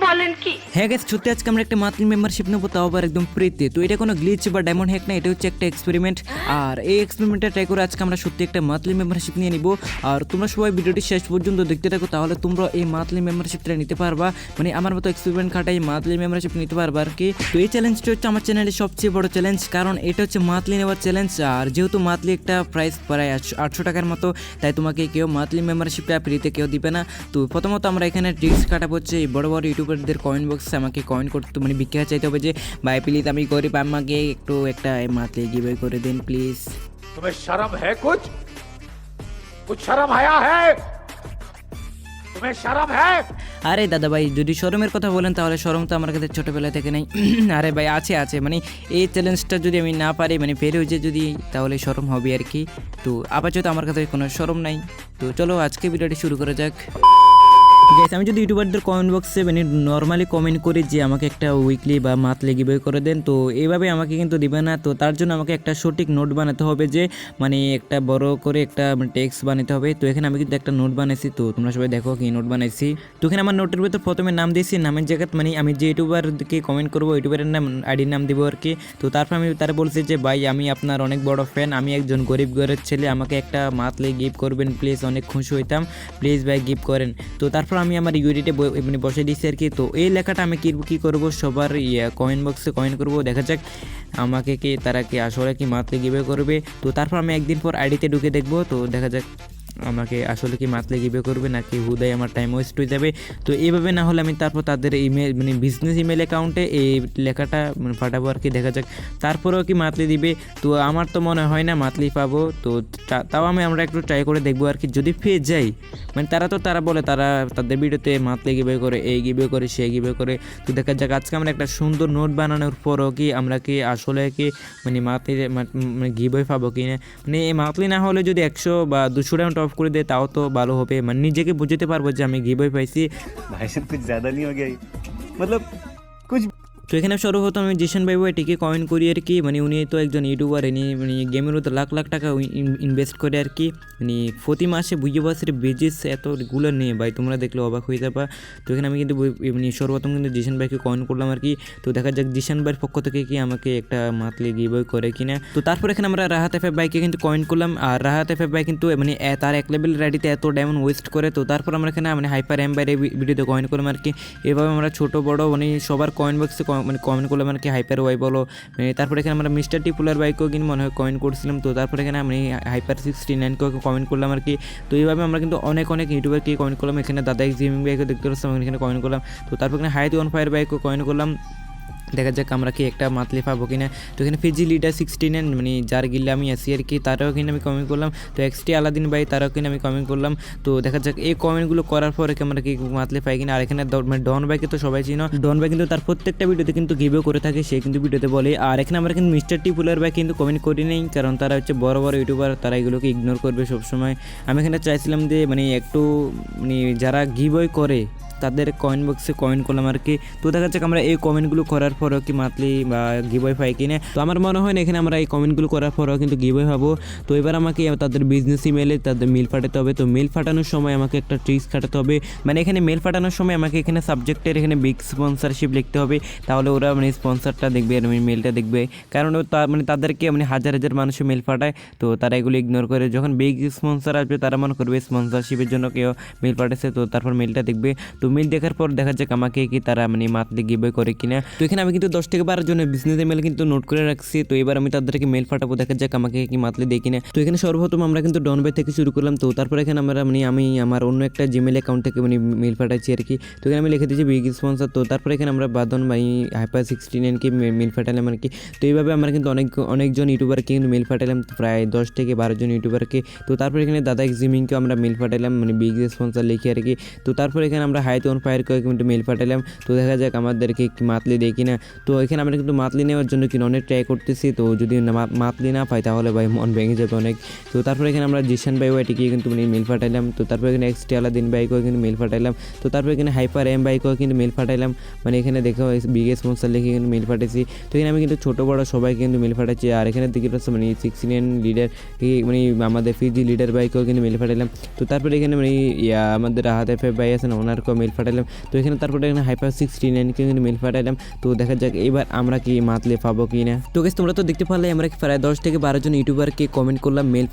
বলেন কি? হ্যাঁ গেছে সত্যি আজকে আমরা একটা মান্থলি মেম্বারশিপ নেব, তাও আবার একদম ফ্রিতে তো এটা কোনো গ্লিচ বা ডায়মন্ড হ্যাক না, এটা হচ্ছে একটা এক্সপেরিমেন্ট আর এই এক্সপেরিমেন্টটা ট্রাই করে আজকে আমরা সত্যি একটা মান্থলি মেম্বারশিপ নিয়ে নিব। আর তোমরা সবাই ভিডিওটি শেষ পর্যন্ত দেখতে থাকো, তাহলে তোমরা এই মান্থলি মেম্বারশিপটা নিতে পারবা। মানে আমার মতো এক্সপেরিমেন্ট খাটাই মান্থলি মেম্বারশিপ নিতে পারবা আর কি। তো এই চ্যালেঞ্জটা হচ্ছে আমার চ্যানেলের সবচেয়ে বড় চ্যালেঞ্জ কারণ এটা হচ্ছে মান্থলি নেওয়ার চ্যালেঞ্জ আর যেহেতু মান্থলি একটা প্রাইস প্রায় আটশো- টাকার মতো, তাই তোমাকে কেউ মান্থলি মেম্বারশিপটা ফ্রিতে কেউ দিবে না। তো প্রথমত আমরা এখানে ট্রিক্স কাটাবো হচ্ছে, এই বড় বড় ইউটিউবারদের কয়েন বক্সে আমাকে কয়েন করতে মানে ভিক্ষা চাইতে হবে যে ভাই প্লিজ আমি গরিব আমাকে একটু একটা মান্থলি গিভে করে দিন প্লিজ तुम्हें शर्म है कुछ कुछ शर्म आया है तुम्हें शर्म है আরে দাদা ভাই যদি শরমের কথা বলেন তাহলে শরম তো আমার কাছে ছোটোবেলা থেকে নেই আরে ভাই আছে আছে মানে এই চ্যালেঞ্জটা যদি আমি না পারি মানে পেরে হয়েছে যদি তাহলে শরম হবে আর কি তো আপাতত আমার কাছে কোনো শরম নাই তো চলো আজকে ভিডিওটি শুরু করা যাক গ্যাস আমি যদি ইউটিউবারদের কমেন্ট বক্সে মানে নর্মালি কমেন্ট করি যে আমাকে একটা উইকলি বা মান্থলি গিভে করে দেন, তো এইভাবে আমাকে কিন্তু দিবে না। তো তার জন্য আমাকে একটা সঠিক নোট বানাতে হবে যে মানে একটা বড় করে একটা টেক্সট বানাতে হবে। তো এখানে আমি কিন্তু একটা নোট বানাইছি, তো তোমরা সবাই দেখো কি নোট বানাইছি। তো এখানে আমার নোটের ভিতর প্রথমে নাম দিয়েছি, নামের জায়গায় মানে আমি যে ইউটিউবারকে কমেন্ট করব ইউটিউবারের নাম আইডির নাম দিব আর কি। তো তারপর আমি তারা বলছি যে, ভাই, আমি আপনার অনেক বড় ফ্যান আমি একজন গরিব ঘরের ছেলে, আমাকে একটা মান্থলি গিফট করবেন প্লিজ অনেক খুশি হইতাম। প্লিজ ভাই গিফট করেন। তো তারপর আমি আমার ইউরিটে মানে বসে দিয়েছি আর কি। তো এই লেখাটা আমি কী কী করব? সবার ইয়ে কয়েন বক্সে কয়েন করব। দেখা যাক আমাকে কি, তারা কি আসলে কি মাত্র গিভে করবে। তো তারপর আমি একদিন পর আইডিতে ঢুকে দেখব। তো দেখা যাক আমাকে আসলে কি মান্থলি গিভে করবে নাকি হুদাই আমার টাইম ওয়েস্ট হয়ে যাবে? তো এইভাবে না হলে আমি তারপর তাদের ইমেল মানে বিজনেস ইমেল অ্যাকাউন্টে এই লেখাটা মানে ফাটাবো আর কি, দেখা যাক। তারপরেও কি মান্থলি দিবে? তো আমার তো মনে হয় না মান্থলি পাবো। তো তাও আমি আমরা একটু ট্রাই করে দেখব আর কি। যদি পেয়ে যাই মানে তারা তো তারা বলে, তারা তাদের ভিডিওতে মাতলে গিভে করে, এই গিভে করে, সে গিভে করে। তো দেখা যাক, আজকে আমরা একটা সুন্দর নোট বানানোর পরও কি আমরা কি আসলে কি মানে মান্থলি মানে গিভে পাবো কি না মানে এই মান্থলি না হলে যদি একশো বা দুশো টাকা অফ করে দেয় তাও তো ভালো হবে। মানে নিজেকে বুঝতে পারব যে আমি গিভ পাইছি। ভাই সব কিছু জ্যাদা নিয়ে গেই মতলব মানে, কুছ তো এখানে সর্বপ্রথম আমি জিশান ভাই এটিকে কয়েন করি আর কি মানে উনি তো একজন ইউটিউবার ইনি মানে গেমের মধ্যে লাখ লাখ টাকা ইনভেস্ট করে আর কি। মানে প্রতি মাসে বুঝে বাসের বেজিস এতগুলো নিয়ে। ভাই, তোমরা দেখলে অবাক হয়ে যাবা। তো এখানে আমি কিন্তু মানে সর্বপ্রথম কিন্তু জিশান ভাইকে কয়েন করলাম আর কি। তো দেখা যাক জিশান ভাইয়ের পক্ষ থেকে কি আমাকে একটা মাতলে বই করে কিনা। তো তারপর এখানে আমরা রাহাত এফ ভাইকে কিন্তু কয়েন করলাম। আর রাহাত এফ ভাই কিন্তু মানে তার এক লেভেল রাইডিতে এত ডায়মন্ড ওয়েস্ট করে। তো তারপর আমরা এখানে মানে হাইপার এম্বাইয়ের ভিডিওতে কয়েন করলাম আর কি। এভাবে আমরা ছোটো, বড় মানে সবার কয়েন বক্সে মানে কমেন্ট করলাম আর কি হাইপার ওয়াই বলো মানে তারপর এখানে আমরা মিস্টার টিপুলার বাইকেও কিন্তু মনে হয় কমেন্ট করছিলাম, তো তারপরে এখানে আমি হাইপার সিক্সটি নাইনকেও কমেন্ট করলাম আর কি। তো এইভাবে আমরা কিন্তু অনেক অনেক ইউটিউবারকে কমেন্ট করলাম, এখানে দাদা এক্সিমিং বাইকও দেখতে পাচ্ছিলাম এখানে কমেন্ট করলাম। তো তারপর এখানে হাইট ওয়ান ফায়ার বাইকও কমেন্ট করলাম। দেখা যাক আমরা কি একটা মান্থলি পাবো কিনা। তো এখানে ফিজি লিডার সিক্সটি নাইন মানে যার গিলে আমি আসি আর কি, তারাও কিনে আমি কমেন্ট করলাম। তো এক্সটি আলাদিন ভাই, তারাও কিনে আমি কমেন্ট করলাম। তো দেখা যাক, এই কমেন্টগুলো করার পরে আমরা কি মান্থলি পাই কিনা। আর এখানে মানে ডন ভাইকে তো সবাই চিনো। ডন ভাই কিন্তু তার প্রত্যেকটা ভিডিওতে কিন্তু গিভও করে থাকে, সে কিন্তু ভিডিওতে বলে। আর এখানে আমরা কিন্তু মিস্টার টিপুলার ভাই কিন্তু কমেন্ট করি নেই, কারণ তারা হচ্ছে বড় বড় ইউটিউবার তারা এগুলোকে ইগনোর করবে সবসময়। আমি এখানে চাইছিলাম যে মানে একটু মানে যারা গিভওয়ে করে, তাদের কয়েন বক্সে কমেন্ট করলাম আর কি। তো দেখা যাচ্ছে আমরা এই কমেন্টগুলো করার পরেও কি মান্থলি বা গিবই পাই কিনে? তো আমার মনে হয় না এখানে আমরা এই কমেন্টগুলো করার পরেও কিন্তু গিবই পাবো। তো এবার আমাকে তাদের বিজনেস ইমেলে তাদের মেল পাঠাতে হবে। তো মেল পাঠানোর সময় আমাকে একটা ট্রিক্স খাটাতে হবে। মানে এখানে মেল পাঠানোর সময় আমাকে এখানে সাবজেক্টের এখানে বিগ স্পন্সরশিপ লিখতে হবে। তাহলে ওরা মানে স্পন্সরটা দেখবে আর মেলটা দেখবে। কারণ মানে তাদেরকে মানে হাজার হাজার মানুষের মেল পাঠায়। তো তারা এগুলো ইগনোর করে যখন বিগ স্পন্সর আসবে, তারা মনে করবে স্পন্সরশিপের জন্য কেউ মেল পাঠাচ্ছে। তো তারপর মেলটা দেখবে। তো মেল দেখার পর দেখা যাক আমাকে কি তারা মানে মান্থলি গিভওয়ে করে কিনা। তো এখানে আমি কিন্তু দশ থেকে বারো জনের বিজনেস মেল কিন্তু নোট করে রাখছি। তো এবার আমি তাদেরকে মেল পাঠাবো দেখা যাক আমাকে কি মাতলে দেখি না তো এখানে সর্বপ্রথম আমরা কিন্তু ডনবে থেকে শুরু করলাম। তো তারপর এখানে আমরা মানে আমি, আমার অন্য একটা জিমেল অ্যাকাউন্ট থেকে মানে মেল পাঠাচ্ছি আর কি। তো এখানে আমি লিখে দিয়েছি বিগ স্পন্সর তো তারপরে এখানে আমরা বাদন ভাই হাইপার সিক্সটি নাইনকে মেল ফাটালাম আর কি। তো এইভাবে আমরা কিন্তু অনেক, অনেকজন ইউটিউবারকে কিন্তু মেল ফাটালাম। প্রায় দশ থেকে বারো জন ইউটিউবারকে তো তারপর এখানে দাদা জিমিংকে আমরা মেল ফাটালাম মানে বিগ স্পন্সর লিখে আর কি। তো তারপর এখানে আমরা হাইতে অন ফায়ার করে কিন্তু মেল পাঠালাম তো দেখা যাক আমাদেরকে মাতলি দেয় কিনা তো এখানে আমরা কিন্তু মাতলি নেওয়ার জন্য কিন্তু অনেক ট্রাই করতেছি। তো যদি না- মাতলি না পাই তাহলে ভাই মন ভেঙে যাবে অনেক। তো তারপর এখানে আমরা জিশান ভাই ওয়াইটিকে কিন্তু মানে মেল পাঠাইলাম তো তারপর এখানে এক্সটি আলাদিন বাইকেও কিন্তু মিল পাঠাইলাম তো তারপর এখানে হাইপার এম বাইকেও কিন্তু মিল ফাটাইলাম। মানে এখানে দেখো বিগ স্পন্সর লিখে কিন্তু মিল পাঠাইছি তো এখানে আমি কিন্তু ছোটো বড়ো সবাই কিন্তু মিল ফাটাচ্ছি। আর এখানে দিকে পাচ্ছে মানে সিক্সটি নাইন লিডার মানে আমাদের ফিজি লিডার বাইকেও কিন্তু মেল ফাটাইলাম। তো তারপরে এখানে মানে আমাদের হাতে ভাই আছেন ওনারকেও মিল পাঠালাম তো এখানে তারপরে এখানে হাইপার সিক্সটি নাইনকে কিন্তু মিল পাঠালাম তো দেখা যাক, এবার আমরা কি মাতলে পাবো কি না তো গেস তোমরা তো দেখতে পারলে, আমরা কি প্রায় দশ থেকে বারো জন ইউটিউবারকে কমেন্ট করলাম মেল